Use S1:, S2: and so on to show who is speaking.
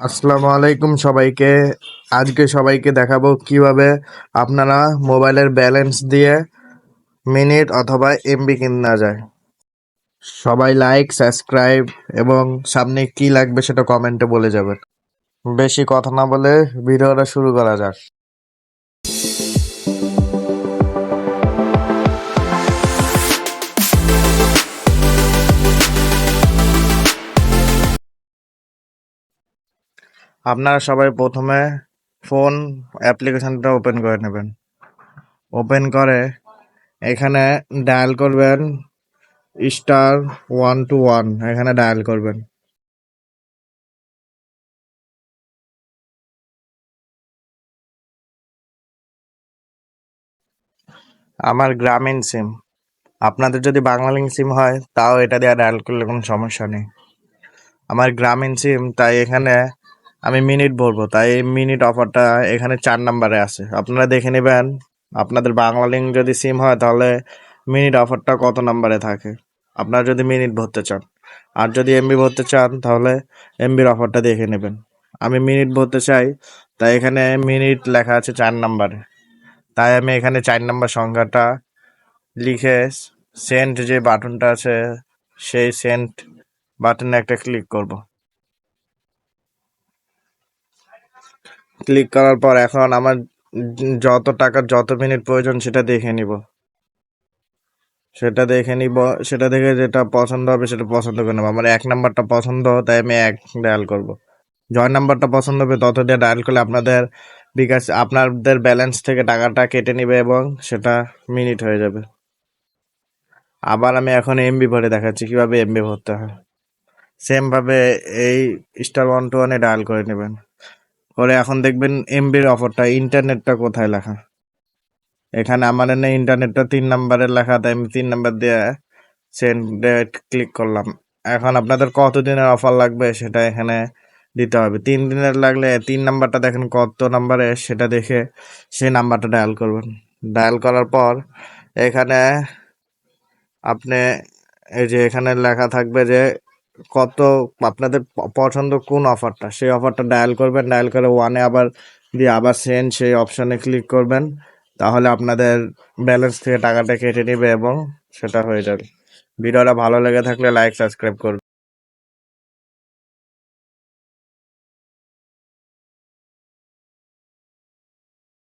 S1: আসসালামু আলাইকুম সবাইকে। আজকে সবাইকে দেখাবো কীভাবে আপনারা মোবাইলের ব্যালেন্স দিয়ে মিনিট অথবা এমবি কিনা যায়। সবাই লাইক, সাবস্ক্রাইব এবং সামনে কি লাগবে সেটা কমেন্টে বলে যাবেন। বেশি কথা না বলে ভিডিওটা শুরু করা যাক। আপনারা সবাই প্রথমে ফোন অ্যাপ্লিকেশনটা ওপেন করে নেবেন। ওপেন করে এখানে ডায়াল করবেন, স্টার ওয়ান টু ওয়ান এখানে ডায়াল করবেন। আমার গ্রামীণ সিম। আপনাদের যদি বাংলালিংক সিম হয়, তাও এটা দিয়ে ডায়াল করলে কোনো সমস্যা নেই। আমার গ্রামীণ সিম, তাই এখানে আমি মিনিট ভরবো তাই এই মিনিট অফারটা এখানে চার নাম্বারে আছে। আপনারা দেখে নেবেন, আপনাদের বাংলা লিঙ্ক যদি সিম হয় তাহলে মিনিট অফারটা কত নাম্বারে থাকে? আপনারা যদি মিনিট ভরতে চান। আর যদি এমবি ভরতে চান, তাহলে এমবির অফারটা দেখে নেবেন। আমি মিনিট ভরতে চাই, তাই এখানে মিনিট লেখা আছে চার নাম্বারে। তাই আমি এখানে চার নাম্বার সংখ্যাটা লিখে সেন্ট যে বাটনটা আছে, সেই সেন্ট বাটনে একটা ক্লিক করব। ক্লিক করার পর এখন আমার যত টাকার যত মিনিট প্রয়োজন সেটা দেখে নিব। সেটা দেখে নিব, সেটা দেখে যেটা পছন্দ হবে সেটা পছন্দ করে নেব। আমার এক নাম্বারটা পছন্দ, তাই আমি এক ডায়াল করব। জয় নাম্বারটা পছন্দ হবে তত দিয়ে ডায়াল করলে আপনাদের বিকাশ, আপনাদের ব্যালেন্স থেকে টাকাটা কেটে নিবে এবং সেটা মিনিট হয়ে যাবে। আবার আমি এখন এমবি ভরে দেখাচ্ছি, কীভাবে এমবি ভরতে হয়। সেম ভাবে এই স্টার ওয়ান টু ওয়ানে ডায়াল করে নেবেন। করে এখন দেখবেন এমবির অফারটা ইন্টারনেটটা কোথায় লেখা? এখানে আমার এনে ইন্টারনেটটা তিন নাম্বারের লেখা, তাই আমি তিন নাম্বার দিয়ে সেন্ডে ক্লিক করলাম। এখন আপনাদের কত দিনের অফার লাগবে সেটা এখানে দিতে হবে। তিন দিনের লাগলে তিন নাম্বারটা দেখেন কত নাম্বারে সেটা দেখে সেই নাম্বারটা ডায়াল করবেন। ডায়াল করার পর এখানে আপনি এই যে এখানে লেখা থাকবে যে কত আপনাদের পছন্দ কোন অফারটা সেই অফারটা ডায়াল করবেন ডায়াল করে ওয়ানে আবার দিয়ে আবার সেন্ড সেই অপশানে ক্লিক করবেন। তাহলে আপনাদের ব্যালেন্স থেকে টাকাটা কেটে নেবে এবং সেটা হয়ে যাবে। ভিডিওটা ভালো লেগে থাকলে লাইক সাবস্ক্রাইব করবেন।